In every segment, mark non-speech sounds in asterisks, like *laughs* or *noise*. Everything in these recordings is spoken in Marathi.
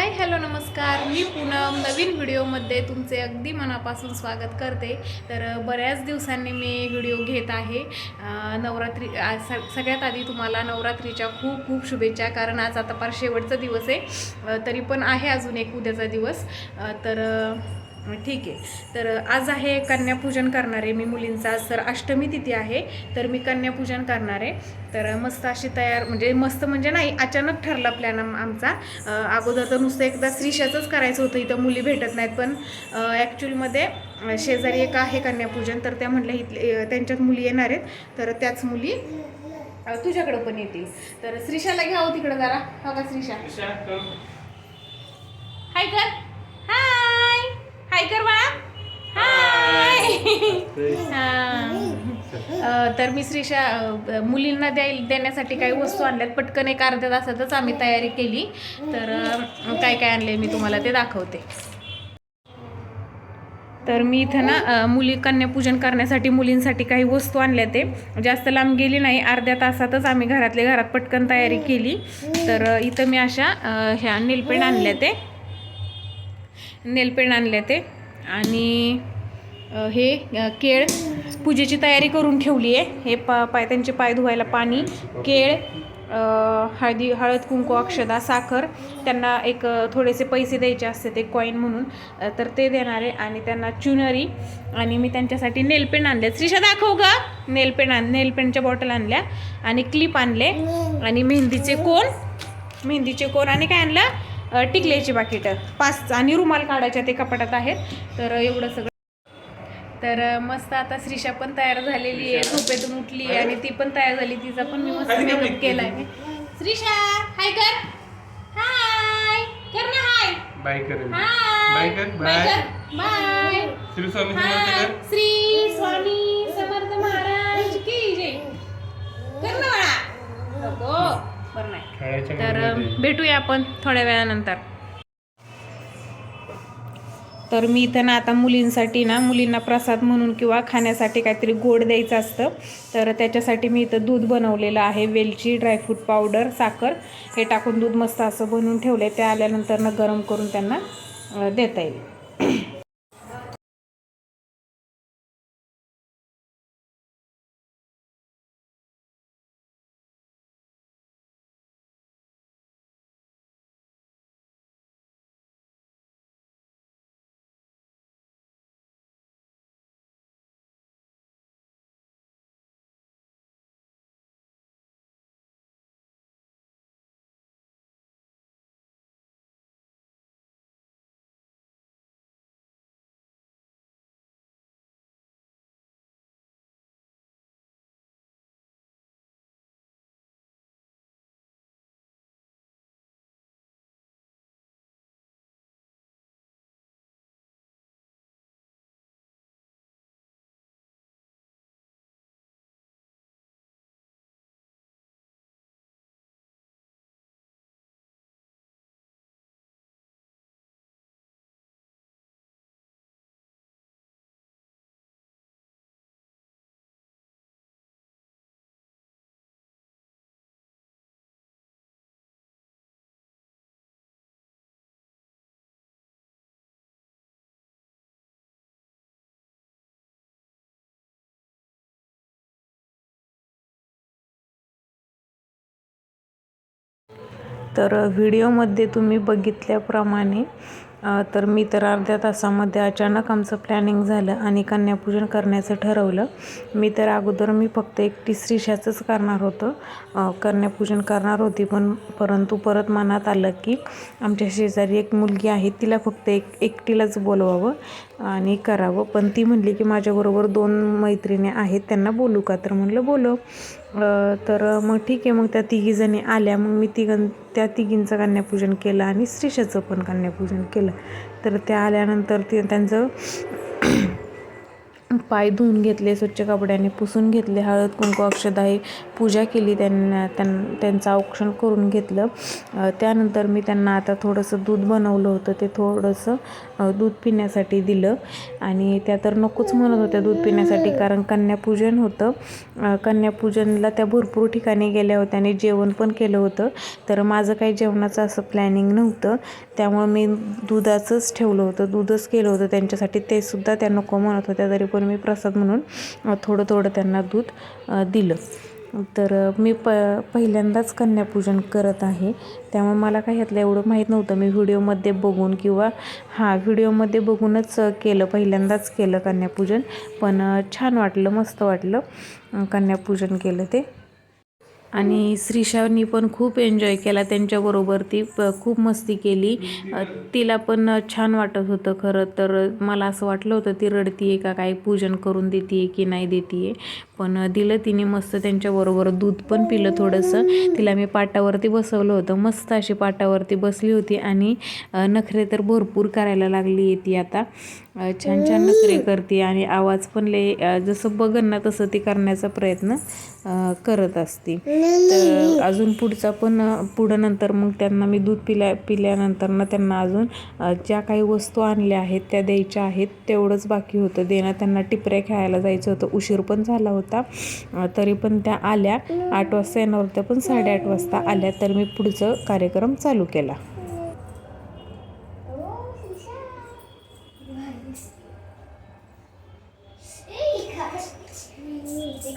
हाय हॅलो नमस्कार. मी पूनम. नवीन व्हिडिओमध्ये तुमचे अगदी मनापासून स्वागत करते. तर बऱ्याच दिवसांनी मी व्हिडिओ घेत आहे. नवरात्री आज स- सगळ्यात आधी तुम्हाला नवरात्रीच्या खूप खूप शुभेच्छा. कारण आज आता फार शेवटचा दिवस आहे. तरी पण आहे अजून एक उद्याचा दिवस. तर ठीक आहे. तर आज आहे कन्यापूजन करणार. आहे मी मुलींचा आज तर अष्टमी तिथी आहे तर मी कन्यापूजन करणार आहे. तर मस्त अशी तयार म्हणजे मस्त म्हणजे नाही अचानक ठरला प्लॅन आमचा. अगोदर तर नुसतं एकदा स्त्रीशाचंच करायचं होतं इथं मुली भेटत नाहीत. पण ॲक्च्युअलमध्ये शेजारी एक आहे कन्यापूजन तर त्या म्हटल्या इथले त्यांच्यात मुली येणार आहेत. तर त्याच मुली तुझ्याकडं पण येतील. तर श्रीशाला घ्यावं तिकडं जरा. हो का श्रीशा हाय कर हाय कर बाळा हाय हा. तर मी श्रीशा मुलींना द्याय देण्यासाठी काही वस्तू आणल्यात. पटकन एक अर्ध्या तासातच आम्ही तयारी केली. तर काय काय आणले मी तुम्हाला ते दाखवते. तर मी इथं ना मुली कन्यापूजन करण्यासाठी मुलींसाठी काही वस्तू आणल्या ते. जास्त लांब गेली नाही अर्ध्या तासातच आम्ही घरातल्या घरात पटकन तयारी केली. तर इथं मी अशा ह्या नेलपेंट आणल्या ते. नेलपेंट आणले ते. आणि हे केळ पूजेची तयारी करून ठेवली आहे. हे पा पाय त्यांचे पाय धुवायला पाणी केळ हळदी हळद कुंकू अक्षदा साखर त्यांना एक थोडेसे पैसे द्यायचे असते ते कॉईन म्हणून. तर ते देणार आहे आणि त्यांना चुनरी आणि मी त्यांच्यासाठी नेलपेंट आणले श्रीषा दाखव ग. नेलपेंट आण नेलपेंटच्या बॉटल आणल्या आणि क्लिप आणले. आणि मेहंदीचे कोण? मेहंदीचे कोण? आणि काय आणलं? टिकल्याची पाकिटं पाच आणि रुमाल काढायच्या ते कपाटात आहेत. तर एवढं सगळं. तर मस्त आता श्रीषा पण तयार झालेली आहे. झोपेतून उठली आणि ती पण तयार झाली. तिचा पण मी मस्त मेकअप केला. आहे श्रीषा हाय कर. हाय कर ना हाय बाय करेल हाय बाय कर. बाय कर. बाय श्री स्वामी श्री स्वामी समर्थ तर. भेटूया आपण थोड्या वेळानंतर. तर मी इथं ना आता मुलींसाठी ना मुलींना प्रसाद म्हणून किंवा खाण्यासाठी काहीतरी गोड द्यायचं असतं. तर त्याच्यासाठी मी इथं दूध बनवलेलं आहे वेलची ड्रायफ्रूट पावडर साखर. हे टाकून दूध मस्त असं बनवून ठेवलं आहे ते आल्यानंतर ना गरम करून त्यांना देता येईल. तर व्हिडिओमध्ये तुम्ही बघितल्याप्रमाणे तर मी तर अर्ध्या तासामध्ये अचानक आमचं प्लॅनिंग झालं आणि कन्यापूजन करण्याचं ठरवलं. मी तर अगोदर मी फक्त एकटी श्रीशाचंच करणार होतं. कन्यापूजन करणार होती पण परंतु परत मनात आलं की आमच्या शेजारी एक मुलगी आहे तिला फक्त एक एकटीलाच बोलवावं. आणि करावं. पण ती म्हणली की माझ्याबरोबर दोन मैत्रिणी आहेत त्यांना बोलू का? तर म्हणलं बोलव. तर मग ठीक आहे मग त्या तिघीजणी आल्या. मग मी तिघं त्या तिघींचं कन्यापूजन केलं आणि श्रीशाचं पण कन्यापूजन केलं. तर त्या आल्यानंतर ते त्यांचं पाय धुवून घेतले स्वच्छ कपड्याने पुसून घेतले हळद कुंकू अक्षदा पूजा केली त्यांना त्यां त्यांचं औक्षण करून घेतलं. त्यानंतर मी त्यांना आता थोडंसं दूध बनवलं होतं ते थोडंसं दूध पिण्यासाठी दिलं. आणि त्या तर नकोच म्हणत होत्या दूध पिण्यासाठी कारण कन्यापूजन होतं. कन्यापूजनला त्या भरपूर ठिकाणी गेल्या होत्या आणि जेवण पण केलं होतं. तर माझं काही जेवणाचं असं प्लॅनिंग नव्हतं. त्यामुळं मी दुधाचंच ठेवलं होतं दूधच केलं होतं. त्यांच्यासाठी ते सुद्धा त्या नको म्हणत होत्या तरी पण मी प्रसाद म्हणून थोडं थोडं त्यांना दूध दिलं. तर मी प पहिल्यांदाच कन्यापूजन करत आहे. त्यामुळे मला काही ह्यातलं एवढं माहीत नव्हतं. मी व्हिडिओमध्ये बघून किंवा हां व्हिडिओमध्ये बघूनच केलं. पहिल्यांदाच केलं कन्यापूजन. पण छान वाटलं मस्त वाटलं कन्यापूजन केलं ते. आणि श्रीशानी पण खूप एन्जॉय केला. त्यांच्याबरोबर ती खूप मस्ती केली. तिला पण छान वाटत होतं खरं तर. मला असं वाटलं होतं ती रडतीये का? काय पूजन करून देते की नाही देते पण दिलं तिने मस्त त्यांच्याबरोबर दूध पण पिलं थोडंसं. तिला मी पाटावरती बसवलं होतं. मस्त अशी पाटावरती बसली होती आणि नखरे तर भरपूर करायला लागली आहे ती आता. छान छान नखरे करते आणि आवाज पण लय जसं बघन ना तसं ती करण्याचा प्रयत्न करत असते. तर अजून पुढचा पण पुढं नंतर मग त्यांना मी दूध पिल्या पिल्यानंतर ना त्यांना अजून ज्या काही वस्तू आणल्या आहेत त्या द्यायच्या आहेत तेवढंच बाकी होतं. देणं त्यांना टिपऱ्या खेळायला जायचं होतं. उशीर पण झाला होता. तरी पण त्या आल्या. आठ वाजता येणार होत्या पण साडेआठ वाजता आल्या. तर मी पुढचं कार्यक्रम चालू केला.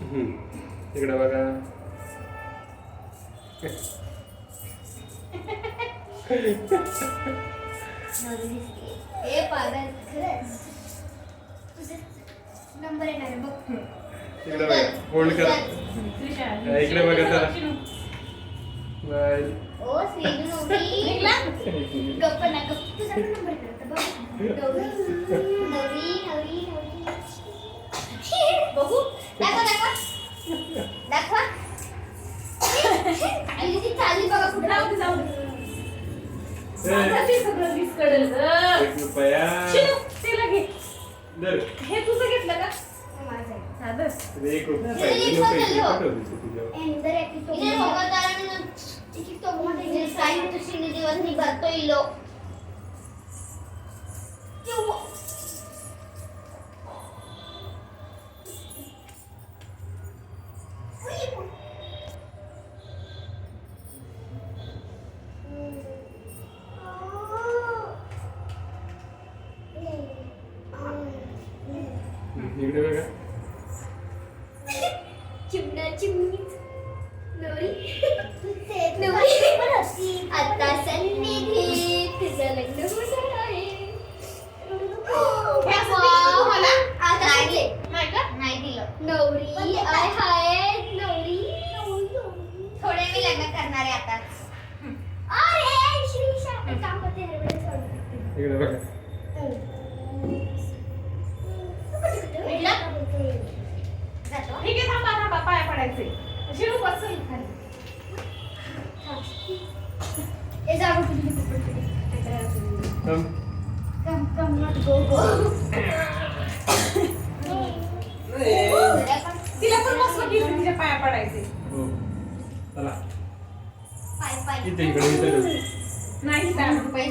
इकडे बघा. पागल खरंच नंबर येणार आहे बघ इकडे बघा होल्ड करा इकडे चला बाय. *laughs* बघ. *laughs* हे तुझं घेतलं का? माझं. आहे. बस इकडे एक रुपया. इकडे पाहिजे. आता सन्निधी तुझं लग्न होणार आहे? आता नाही नाही का? नाही दिलं. नवरी आय हाय नवरी थोडे मी लग्न करणार आहे आता. अरे श्रीशा एक काम करते रे वेळ सोड इकडे बघा. जातो. ठीक आहे थांबा थांबा. पाय पडायचे. शिरू बसल खाली. ए जाऊ तुझी कपडे थांब. कम कम नॉट गो गो तिला पण मस्त घेऊन तिच्या पाया पडायचे हो. चला पाय पाय इथे इकडे इथे ठेव. नाही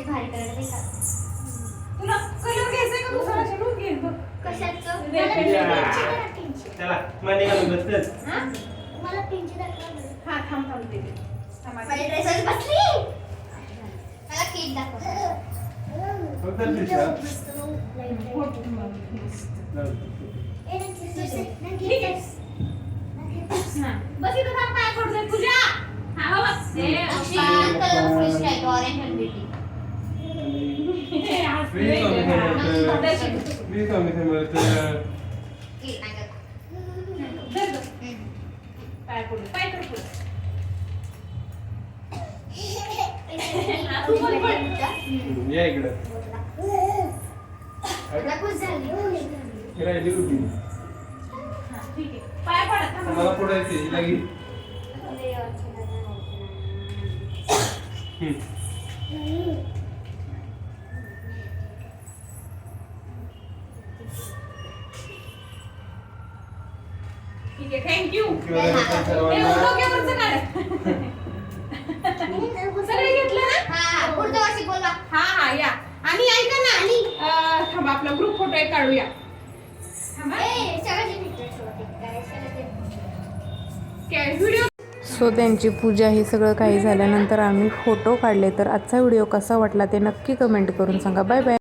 भारी करायला पैसा तुला कलर घ्यायचंय का दुसरा शिरू घे बघ. कशाचं दे मला. चला माने चल. हा? मला दाखवा. हा थांब थांब ते थांबा. माझी ड्रेसच बसली. मला केक दाखव. बस इथं थांब पाय पडतोय तुझ्या हा बाबा बाप्पा. कलरफुल स्टाईल ऑरेंज आणि ब्युटी हे हसले Please, ते don't बा. make या इकडं? राहिली होती. मला पुढायची हिला घे. ठीक आहे थँक्यू हा हा या. आणि ऐका ना अं, थांबा आपला ग्रुप फोटो एक काढूया. व्हिडिओ सो त्यांची पूजा हे सगळं काही झाल्यानंतर आम्ही फोटो काढले. तर आजचा व्हिडिओ कसा वाटला ते नक्की कमेंट करून सांगा. Bye bye